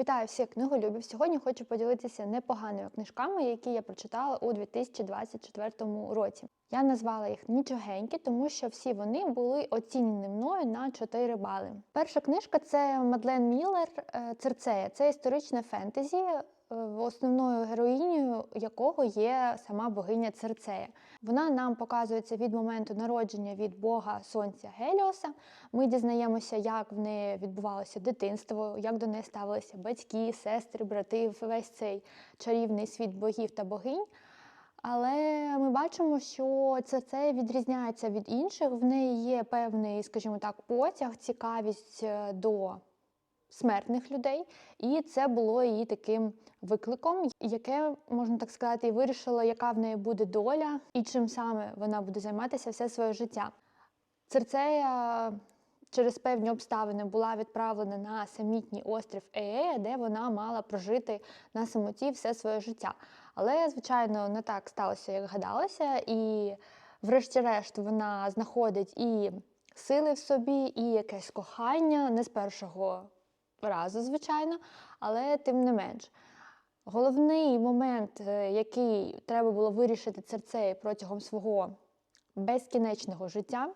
Вітаю всіх книголюбів! Сьогодні хочу поділитися непоганими книжками, які я прочитала у 2024 році. Я назвала їх нічогенькі, тому що всі вони були оцінені мною на 4 бали. Перша книжка це Мадлен Міллер Цирцея, Церцея. Це історичне фентезі, е, основною героїнею якого є сама богиня Церцея. Вона нам показується від моменту народження від Бога Сонця Геліоса. Ми дізнаємося, як в неї відбувалося дитинство, як до неї ставилися батьки, сестри, брати, весь цей чарівний світ богів та богинь. Але ми бачимо, що це, це відрізняється від інших. В неї є певний, скажімо так, потяг, цікавість е, до смертних людей, і це було її таким викликом, яке можна так сказати, і вирішило, яка в неї буде доля і чим саме вона буде займатися все своє життя. Церцея через певні обставини була відправлена на самітній острів Еея, де вона мала прожити на самоті все своє життя. Але, звичайно, не так сталося, як гадалося, і, врешті-решт, вона знаходить і сили в собі, і якесь кохання не з першого разу, звичайно, але тим не менш. Головний момент, е, який треба було вирішити Церцеї протягом свого безкінечного життя,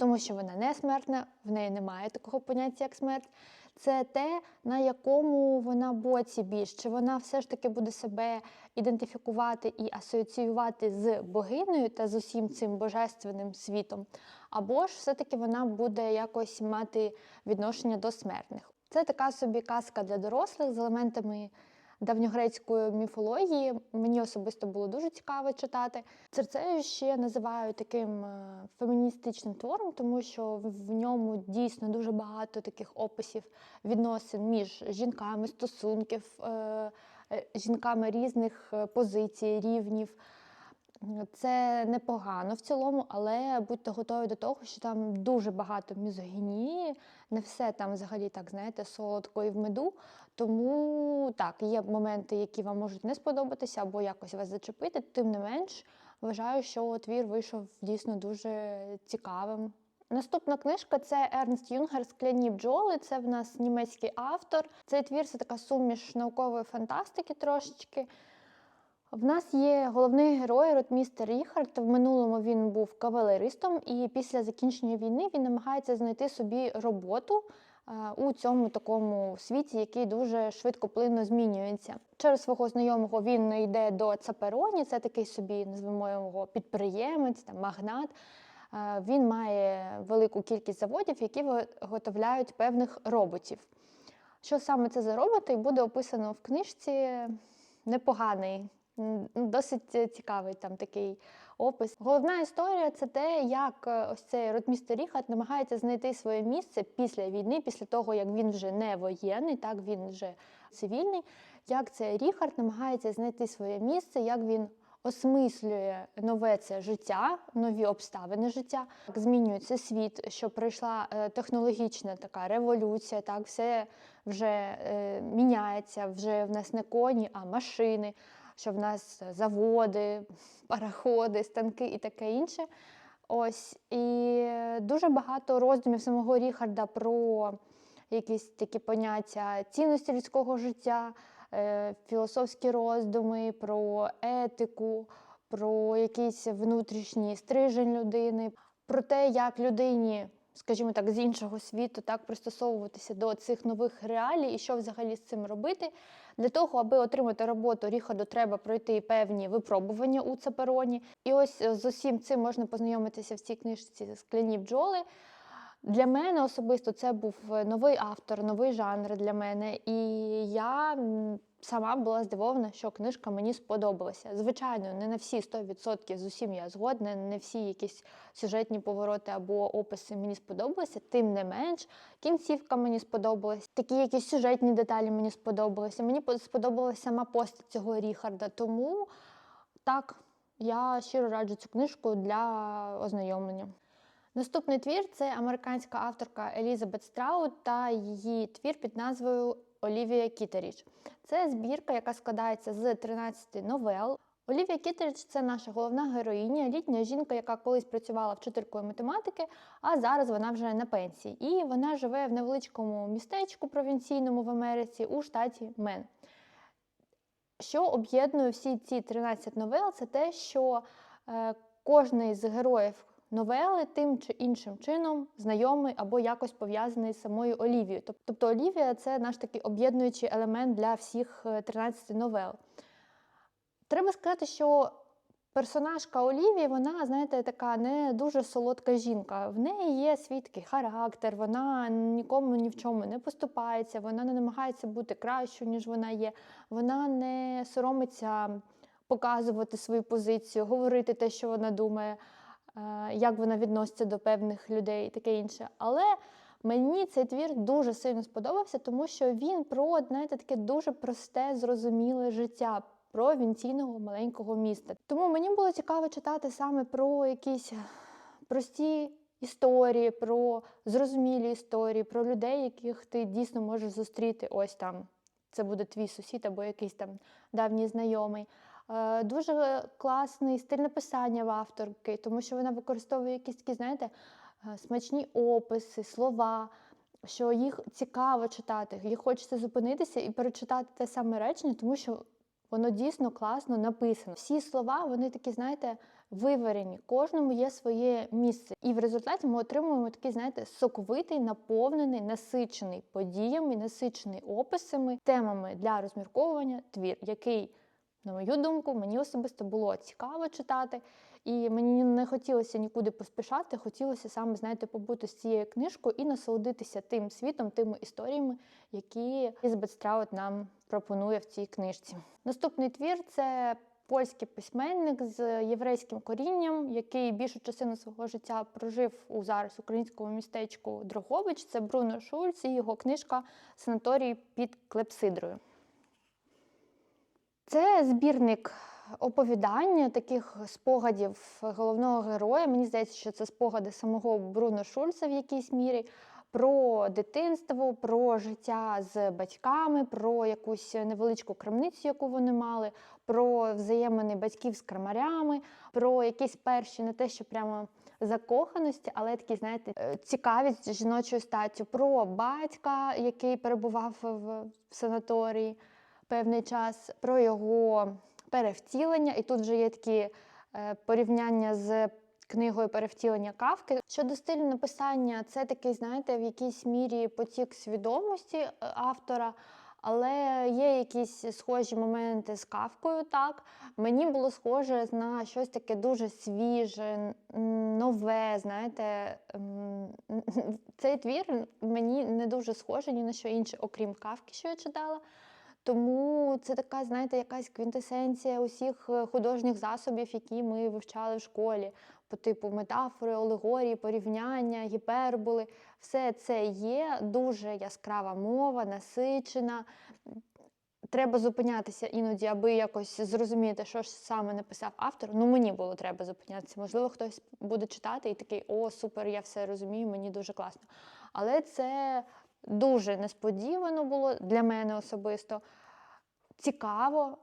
тому що вона не смертна, в неї немає такого поняття, як смерть. Це те, на якому вона боці більш, чи вона все ж таки буде себе ідентифікувати і асоціювати з богинею та з усім цим божественним світом, або ж все-таки вона буде якось мати відношення до смертних. Це така собі казка для дорослих з елементами давньогрецької міфології. Мені особисто було дуже цікаво читати. Церцею ще називаю таким е, феміністичним твором, тому що в ньому дійсно дуже багато таких описів відносин між жінками, стосунків, е, е, жінками різних позицій, рівнів. Це непогано в цілому, але будьте готові до того, що там дуже багато мізогінії, не все там взагалі так, знаєте, солодко і в меду. Тому так, є моменти, які вам можуть не сподобатися або якось вас зачепити. Тим не менш, вважаю, що твір вийшов дійсно дуже цікавим. Наступна книжка це Ернст Юнгер Скляні бджоли. Це в нас німецький автор. Цей твір це така суміш наукової фантастики трошечки. В нас є головний герой ротмістер Ріхард. В минулому він був кавалеристом, і після закінчення війни він намагається знайти собі роботу у цьому такому світі, який дуже швидко плинно змінюється. Через свого знайомого він йде до Цапероні, це такий собі, назвемо його підприємець, там, магнат. Він має велику кількість заводів, які виготовляють певних роботів. Що саме це за роботи, буде описано в книжці непоганий. Досить цікавий там такий опис. Головна історія це те, як е, ось цей ротмістер Ріхат намагається знайти своє місце після війни, після того, як він вже не воєнний, так він вже цивільний. Як цей Ріхард намагається знайти своє місце, як він осмислює нове це життя, нові обставини життя. Як змінюється світ, що прийшла е, технологічна така революція, так все вже е, міняється, вже в нас не коні, а машини що в нас заводи, параходи, станки і таке інше. Ось і дуже багато роздумів самого Ріхарда про якісь такі поняття цінності людського життя, е, філософські роздуми, про етику, про якийсь внутрішній стрижень людини, про те, як людині скажімо так, з іншого світу, так пристосовуватися до цих нових реалій і що взагалі з цим робити. Для того, аби отримати роботу, Ріхарду треба пройти певні випробування у Цапероні. І ось з усім цим можна познайомитися в цій книжці скляні бджоли. Для мене особисто це був новий автор, новий жанр для мене. І я сама була здивована, що книжка мені сподобалася. Звичайно, не на всі 100% з усім я згодна, не всі якісь сюжетні повороти або описи мені сподобалися. Тим не менш, кінцівка мені сподобалась, такі якісь сюжетні деталі мені сподобалися. Мені сподобалася сама постать цього Ріхарда. Тому так, я щиро раджу цю книжку для ознайомлення. Наступний твір це американська авторка Елізабет Страут та її твір під назвою Олівія Кітеріч. Це збірка, яка складається з 13 новел. Олівія Кітерич це наша головна героїня, літня жінка, яка колись працювала вчителькою математики, а зараз вона вже на пенсії. І вона живе в невеличкому містечку провінційному в Америці у штаті Мен. Що об'єднує всі ці 13 новел, це те, що е, кожний з героїв новели тим чи іншим чином знайомий або якось пов'язаний з самою Олівією. Тобто Олівія це наш такий об'єднуючий елемент для всіх е, 13 новел. Треба сказати, що персонажка Олівії, вона, знаєте, така не дуже солодка жінка. В неї є свій характер, вона нікому ні в чому не поступається, вона не намагається бути кращою, ніж вона є. Вона не соромиться показувати свою позицію, говорити те, що вона думає, е, як вона відноситься до певних людей і таке інше. Але мені цей твір дуже сильно сподобався, тому що він про знаєте, таке дуже просте, зрозуміле життя. Провінційного маленького міста. Тому мені було цікаво читати саме про якісь прості історії, про зрозумілі історії, про людей, яких ти дійсно можеш зустріти. Ось там це буде твій сусід або якийсь там давній знайомий. Е, Дуже класний стиль написання в авторки, тому що вона використовує якісь такі, знаєте, е, смачні описи, слова, що їх цікаво читати. Їх хочеться зупинитися і перечитати те саме речення, тому що воно дійсно класно написано. Всі слова, вони такі, знаєте, виварені, кожному є своє місце. І в результаті ми отримуємо такий, знаєте, соковитий, наповнений, насичений подіями, насичений описами, темами для розмірковування твір, який, на мою думку, мені особисто було цікаво читати. І мені не хотілося нікуди поспішати, хотілося саме, знаєте, побути з цією книжкою і насолодитися тим світом, тими історіями, які Ізбет Страут нам пропонує в цій книжці. Наступний твір це польський письменник з єврейським корінням, який більшу частину свого життя прожив у зараз українському містечку Дрогобич. Це Бруно Шульц і його книжка Санаторій під Клепсидрою. Це збірник оповідання таких спогадів головного героя. Мені здається, що це спогади самого Бруно Шульца в якійсь мірі. Про дитинство, про життя з батьками, про якусь невеличку крамницю, яку вони мали, про взаємини батьків з крамарями, про якісь перші не те, що прямо закоханості, але такі, знаєте, е, цікавість жіночою статтю, про батька, який перебував в санаторії певний час, про його перевтілення. І тут вже є такі е, порівняння з книгою перевтілення кавки. Щодо стилю написання, це такий, знаєте, в якійсь мірі потік свідомості е, автора. Але є якісь схожі моменти з кавкою. Так мені було схоже на щось таке дуже свіже, нове. Знаєте, цей твір мені не дуже схожий ні на що інше, окрім кавки, що я читала. Тому це така, знаєте, якась квінтесенція усіх е, художніх засобів, які ми вивчали в школі, по типу метафори, алегорії, порівняння, гіперболи. Все це є дуже яскрава мова, насичена. Треба зупинятися іноді, аби якось зрозуміти, що ж саме написав автор. Ну, мені було треба зупинятися. Можливо, хтось буде читати і такий, о, супер, я все розумію, мені дуже класно. Але це дуже несподівано було для мене особисто. Цікаво.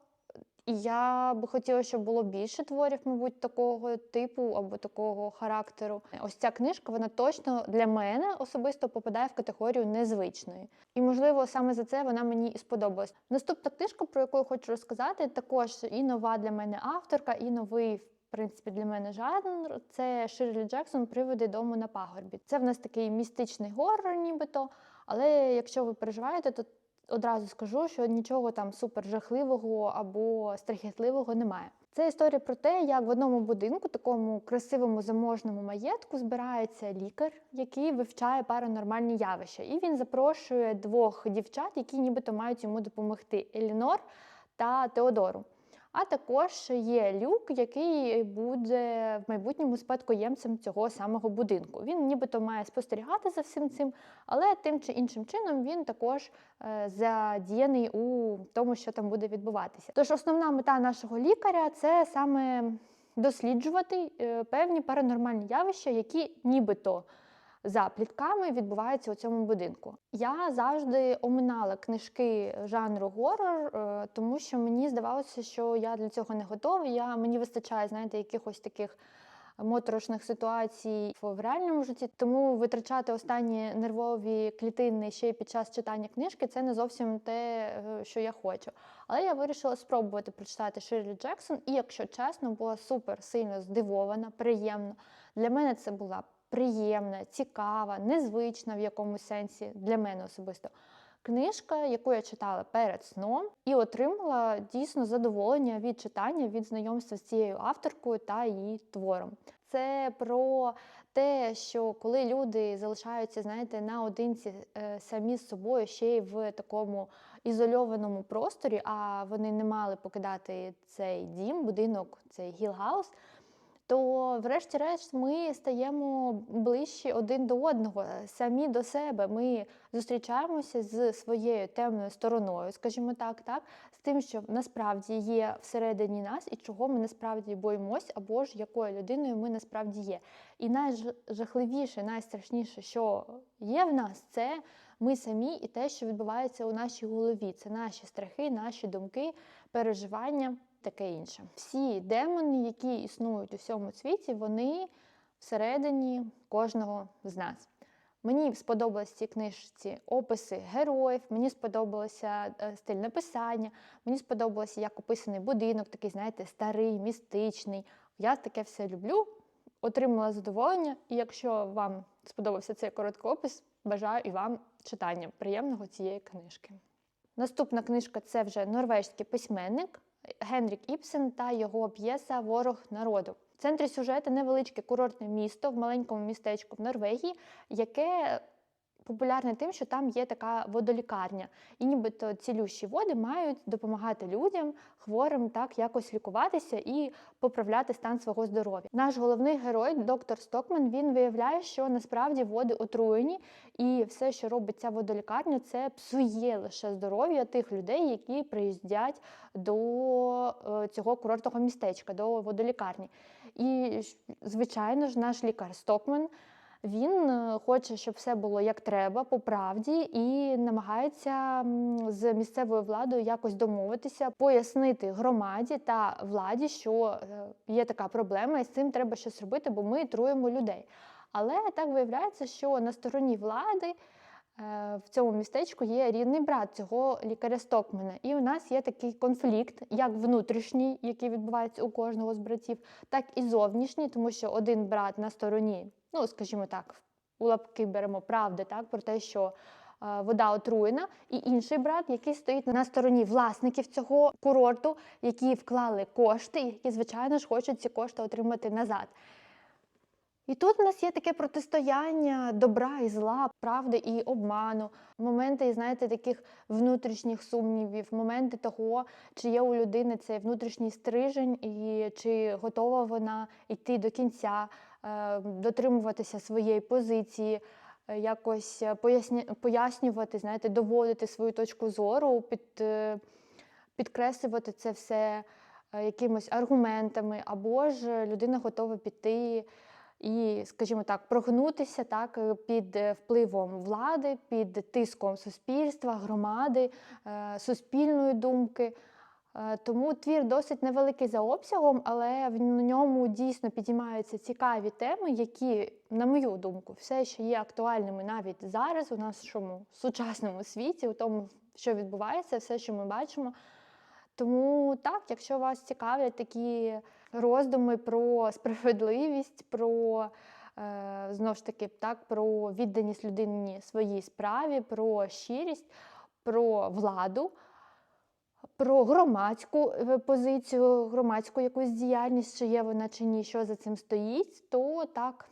Я би хотіла, щоб було більше творів, мабуть, такого типу або такого характеру. Ось ця книжка, вона точно для мене особисто попадає в категорію незвичної. І, можливо, саме за це вона мені і сподобалась. Наступна книжка, про яку я хочу розказати, також і нова для мене авторка, і новий. В принципі, для мене жанр це Ширлі Джексон Приводи дому на пагорбі. Це в нас такий містичний горор, нібито. Але якщо ви переживаєте, то одразу скажу, що нічого там супер жахливого або страхітливого немає. Це історія про те, як в одному будинку, такому красивому заможному маєтку, збирається лікар, який вивчає паранормальні явища. І він запрошує двох дівчат, які нібито мають йому допомогти: Елінор та Теодору. А також є люк, який буде в майбутньому спадкоємцем цього самого будинку. Він нібито має спостерігати за всім цим, але тим чи іншим чином він також е, задіяний у тому, що там буде відбуватися. Тож основна мета нашого лікаря це саме досліджувати е, певні паранормальні явища, які нібито за плітками відбувається у цьому будинку. Я завжди оминала книжки жанру горор, е, тому що мені здавалося, що я для цього не готова. Я, мені вистачає, знаєте, якихось таких моторошних ситуацій в реальному житті. Тому витрачати останні нервові клітини ще й під час читання книжки це не зовсім те, е, що я хочу. Але я вирішила спробувати прочитати Ширлі Джексон, і, якщо чесно, була супер сильно здивована, приємно. Для мене це була приємна, цікава, незвична в якомусь сенсі для мене особисто. Книжка, яку я читала перед сном, і отримала дійсно задоволення від читання, від знайомства з цією авторкою та її твором. Це про те, що коли люди залишаються, знаєте, наодинці е, самі з собою, ще й в такому ізольованому просторі, а вони не мали покидати цей дім, будинок, цей гілгаус, то, врешті-решт, ми стаємо ближче один до одного, самі до себе. Ми зустрічаємося з своєю темною стороною, скажімо так, так, з тим, що насправді є всередині нас і чого ми насправді боїмось, або ж якою людиною ми насправді є. І найжахливіше, найстрашніше, що є в нас, це ми самі і те, що відбувається у нашій голові. Це наші страхи, наші думки, переживання таке інше. Всі демони, які існують у всьому світі, вони всередині кожного з нас. Мені сподобалися ці книжці описи героїв, мені сподобалося е, стиль написання, мені сподобалося, як описаний будинок, такий, знаєте, старий, містичний. Я таке все люблю, отримала задоволення, і якщо вам сподобався цей короткий опис, бажаю і вам читання приємного цієї книжки. Наступна книжка це вже норвежський письменник Генрік Іпсен та його п'єса Ворог народу. В центрі сюжету невеличке курортне місто в маленькому містечку в Норвегії, яке популярне тим, що там є така водолікарня. І нібито цілющі води мають допомагати людям, хворим так якось лікуватися і поправляти стан свого здоров'я. Наш головний герой, доктор Стокман, він виявляє, що насправді води отруєні, і все, що робить ця водолікарня, це псує лише здоров'я тих людей, які приїздять до е, цього курортного містечка, до водолікарні. І, звичайно ж, наш лікар Стокман. Він е, хоче, щоб все було як треба, по правді, і намагається з місцевою владою якось домовитися, пояснити громаді та владі, що е, є така проблема, і з цим треба щось робити, бо ми труємо людей. Але так виявляється, що на стороні влади. Е, в цьому містечку є рідний брат цього лікаря Стокмена. І у нас є такий конфлікт, як внутрішній, який відбувається у кожного з братів, так і зовнішній, тому що один брат на стороні, ну скажімо так, у лапки беремо правди, так про те, що е, вода отруєна, і інший брат, який стоїть на стороні власників цього курорту, які вклали кошти, які, звичайно ж, хочуть ці кошти отримати назад. І тут в нас є таке протистояння добра і зла, правди і обману, моменти, знаєте, таких внутрішніх сумнівів, моменти того, чи є у людини цей внутрішній стрижень, і чи готова вона йти до кінця, дотримуватися своєї позиції, е, якось пояснювати, знаєте, доводити свою точку зору, під, е, підкреслювати це все якимось аргументами, або ж людина готова піти і, скажімо так, прогнутися так е, під е, впливом влади, під тиском суспільства, громади, е, суспільної думки. Тому твір досить невеликий за обсягом, але в ньому дійсно підіймаються цікаві теми, які, на мою думку, все ще є актуальними навіть зараз у нашому сучасному світі, у тому, що відбувається, все, що ми бачимо. Тому так, якщо вас цікавлять такі роздуми про справедливість, про е, знову ж таки так, про відданість людині своїй справі, про щирість, про владу. Про громадську е, позицію, громадську якусь діяльність, чи є вона чи ні, що за цим стоїть, то так,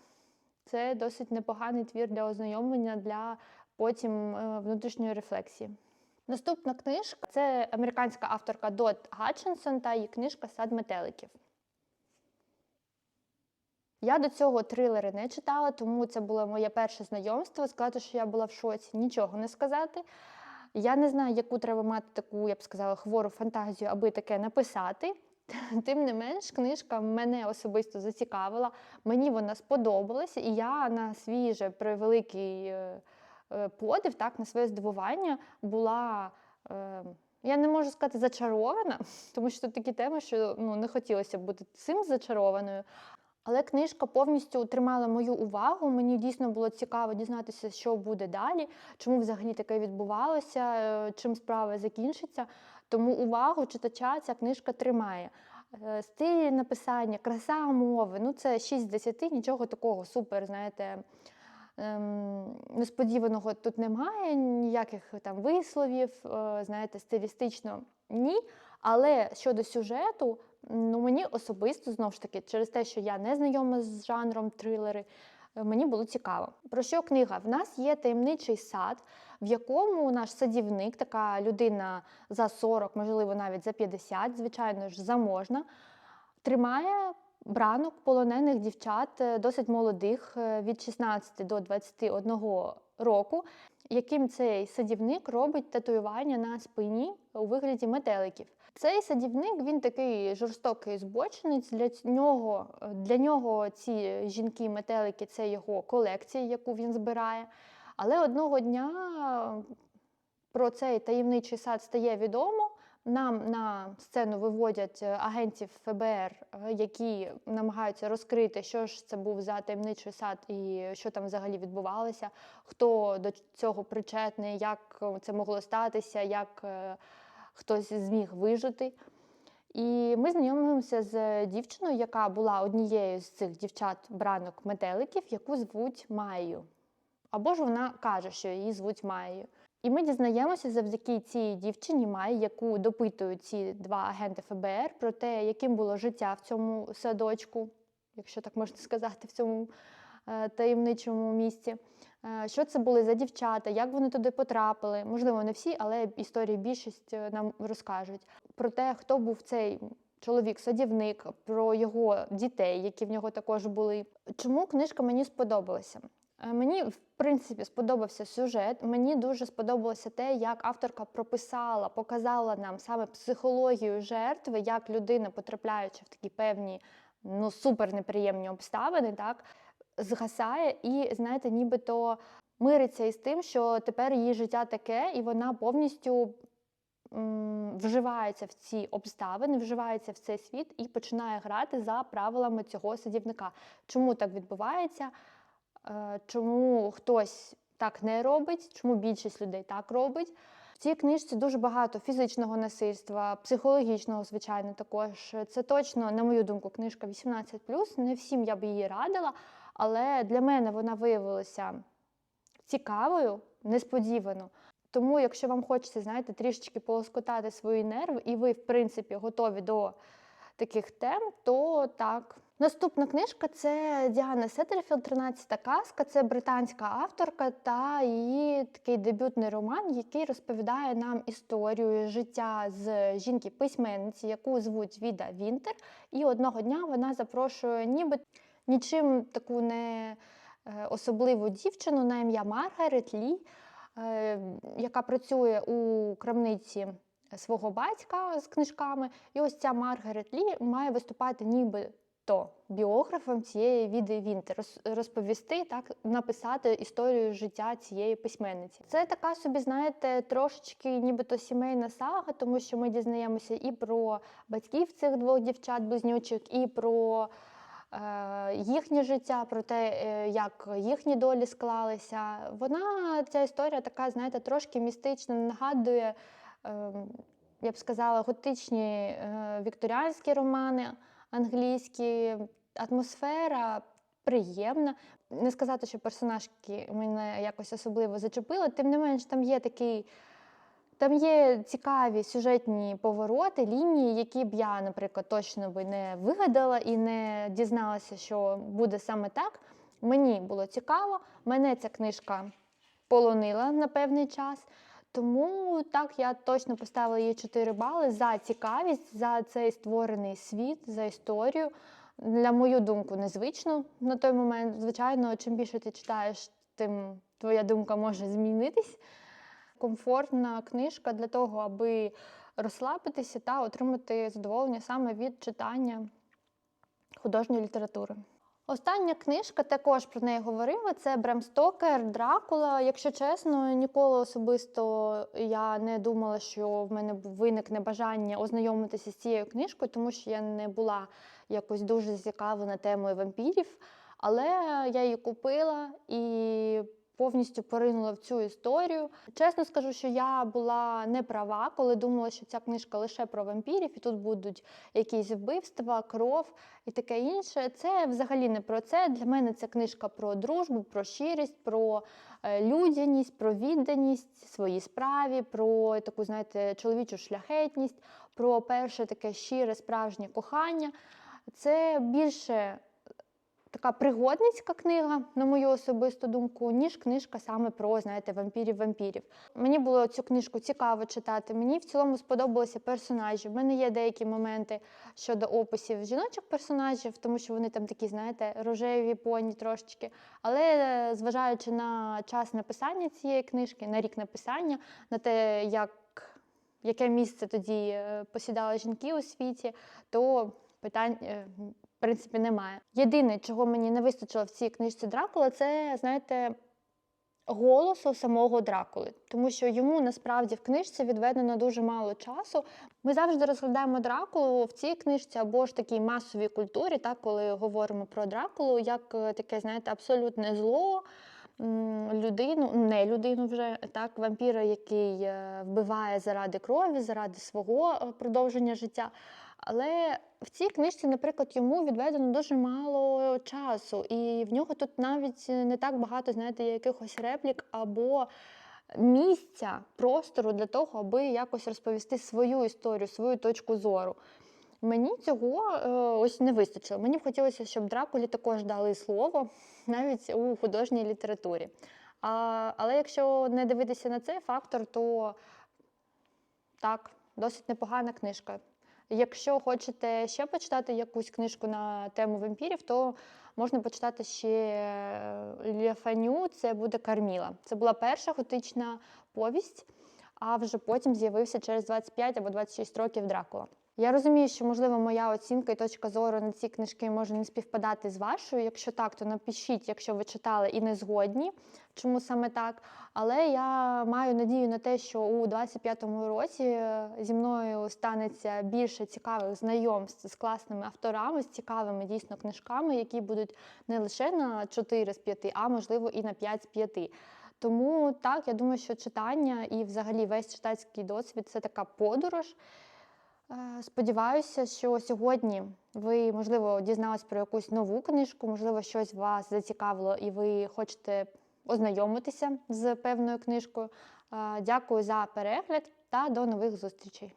це досить непоганий твір для ознайомлення для потім е, внутрішньої рефлексії. Наступна книжка це американська авторка Дот Гатчинсон та її книжка Сад метеликів. Я до цього трилери не читала, тому це було моє перше знайомство. Сказати, що я була в шоці, нічого не сказати. Я не знаю, яку треба мати таку, я б сказала, хвору фантазію, аби таке написати. Тим не менш, книжка мене особисто зацікавила, мені вона сподобалася, і я на свій же превеликий е, е, подив, так, на своє здивування була. е, Я не можу сказати зачарована, тому що тут такі теми, що ну, не хотілося б бути цим зачарованою. Але книжка повністю тримала мою увагу. Мені дійсно було цікаво дізнатися, що буде далі, чому взагалі таке відбувалося, е, чим справа закінчиться. Тому увагу читача ця книжка тримає. Е, Стиль написання, краса мови ну це 6 з 10, нічого такого супер, знаєте, ем, несподіваного тут немає, ніяких там висловів, е, знаєте, стилістично ні. Але щодо сюжету, ну мені особисто знову ж таки, через те, що я не знайома з жанром трилери, е, мені було цікаво. Про що книга? В нас є таємничий сад, в якому наш садівник, така людина за 40, можливо, навіть за 50, звичайно ж, заможна, тримає бранок полонених дівчат, е, досить молодих, е, від 16 до 21 року, яким цей садівник робить татуювання на спині у вигляді метеликів. Цей садівник він такий жорстокий збочинець. Для нього, для нього ці жінки-метелики це його колекція, яку він збирає. Але одного дня е, про цей таємничий сад стає відомо. Нам на сцену виводять е, агентів ФБР, е, які намагаються розкрити, що ж це був за таємничий сад і що там взагалі відбувалося, хто до цього причетний, як е, це могло статися, як е, хтось зміг вижити. І ми знайомимося з дівчиною, яка була однією з цих дівчат-бранок метеликів, яку звуть Майю. Або ж вона каже, що її звуть Майєю. І ми дізнаємося завдяки цій дівчині Майї, яку допитують ці два агенти ФБР про те, яким було життя в цьому садочку, якщо так можна сказати, в цьому таємничому місці. Е, Що це були за дівчата, як вони туди потрапили? Можливо, не всі, але історії більшість е, нам розкажуть про те, хто був цей чоловік-садівник, про його дітей, які в нього також були. Чому книжка мені сподобалася? Е, Мені, в принципі, сподобався сюжет. Мені дуже сподобалося те, як авторка прописала, показала нам саме психологію жертви, як людина, потрапляючи в такі певні ну, супер неприємні обставини, так, згасає і, знаєте, нібито мириться із тим, що тепер її життя таке, і вона повністю м, вживається в ці обставини, вживається в цей світ і починає грати за правилами цього садівника. Чому так відбувається? Е, Чому хтось так не робить, чому більшість людей так робить? В цій книжці дуже багато фізичного насильства, психологічного, звичайно, також. Це точно, на мою думку, книжка 18+. Не всім я б її радила, але для мене вона виявилася цікавою, несподівано. Тому, якщо вам хочеться, знаєте, трішечки полоскотати свої нерви, і ви, в принципі, готові до таких тем, то так. Наступна книжка це Діана Сеттерфілд, 13 казка. Це британська авторка та її такий дебютний роман, який розповідає нам історію життя з жінки-письменниці, яку звуть Віда Вінтер. І одного дня вона запрошує ніби нічим таку не е, особливу дівчину на ім'я Маргарет Лі, е, яка працює у крамниці свого батька з книжками. І ось ця Маргарет Лі має виступати ніби то біографом цієї Віди Вінтер, роз- розповісти, так, написати історію життя цієї письменниці. Це така собі, знаєте, трошечки нібито сімейна сага, тому що ми дізнаємося і про батьків цих двох дівчат-близнючок, і про їхнє життя, про те, е, як їхні долі склалися. Вона, ця історія така, знаєте, трошки містична, нагадує, е, я б сказала, готичні е, вікторіанські романи англійські. Атмосфера приємна. Не сказати, що персонажки мене якось особливо зачепили, тим не менш, там є такий. Там є цікаві сюжетні повороти, лінії, які б я, наприклад, точно би не вигадала і не дізналася, що буде саме так. Мені було цікаво, мене ця книжка полонила на певний час. Тому так я точно поставила їй 4 бали за цікавість, за цей створений світ, за історію. На мою думку, незвично на той момент. Звичайно, чим більше ти читаєш, тим твоя думка може змінитись. Комфортна книжка для того, аби розслабитися та отримати задоволення саме від читання художньої літератури. Остання книжка також про неї говорила. Це Брем Стокер Дракула. Якщо чесно, ніколи особисто я не думала, що в мене виникне бажання ознайомитися з цією книжкою, тому що я не була якось дуже зацікавлена темою вампірів. Але я її купила і повністю поринула в цю історію. Чесно скажу, що я була не права, коли думала, що ця книжка лише про вампірів, і тут будуть якісь вбивства, кров і таке інше. Це взагалі не про це. Для мене це книжка про дружбу, про щирість, про е, людяність, про відданість своїй справі, про таку, знаєте, чоловічу шляхетність, про перше таке щире справжнє кохання. Це більше така пригодницька книга, на мою особисту думку, ніж книжка саме про, знаєте, вампірів-вампірів. Мені було цю книжку цікаво читати. Мені в цілому сподобалися персонажі. В мене є деякі моменти щодо описів жіночих персонажів, тому що вони там такі, знаєте, рожеві поні трошечки. Але е, зважаючи на час написання цієї книжки, на рік написання, на те, як яке місце тоді е, посідали жінки у світі, то питань е, в принципі немає. Єдине, чого мені не вистачило в цій книжці Дракула, це, знаєте, голосу самого Дракули, тому що йому насправді в книжці відведено дуже мало часу. Ми завжди розглядаємо Дракулу в цій книжці або ж такій масовій культурі, так, коли говоримо про Дракулу, як е, таке, знаєте, абсолютне зло. Людину, не людину вже так, вампіра, який е, вбиває заради крові, заради свого е, продовження життя. Але в цій книжці, наприклад, йому відведено дуже мало часу, і в нього тут навіть не так багато, знаєте, якихось реплік або місця, простору для того, аби якось розповісти свою історію, свою точку зору. Мені цього е, ось не вистачило. Мені б хотілося, щоб Дракулі також дали слово навіть у художній літературі. А, але якщо не дивитися на цей фактор, то так, досить непогана книжка. Якщо хочете ще почитати якусь книжку на тему вампірів, то можна почитати ще Лєфаню, це буде Карміла. Це була перша готична повість, а вже потім з'явився через 25 або 26 років Дракула. Я розумію, що можливо моя оцінка і точка зору на ці книжки може не співпадати з вашою. Якщо так, то напишіть, якщо ви читали і не згодні, чому саме так. Але я маю надію на те, що у 25-му році е, зі мною станеться більше цікавих знайомств з класними авторами, з цікавими дійсно книжками, які будуть не лише на 4 з 5, а можливо і на 5 з 5. Тому так, я думаю, що читання і взагалі весь читацький досвід це така подорож. Е, Сподіваюся, що сьогодні ви, можливо, дізнались про якусь нову книжку, можливо, щось вас зацікавило і ви хочете ознайомитися з певною книжкою. Е, Дякую за перегляд та до нових зустрічей.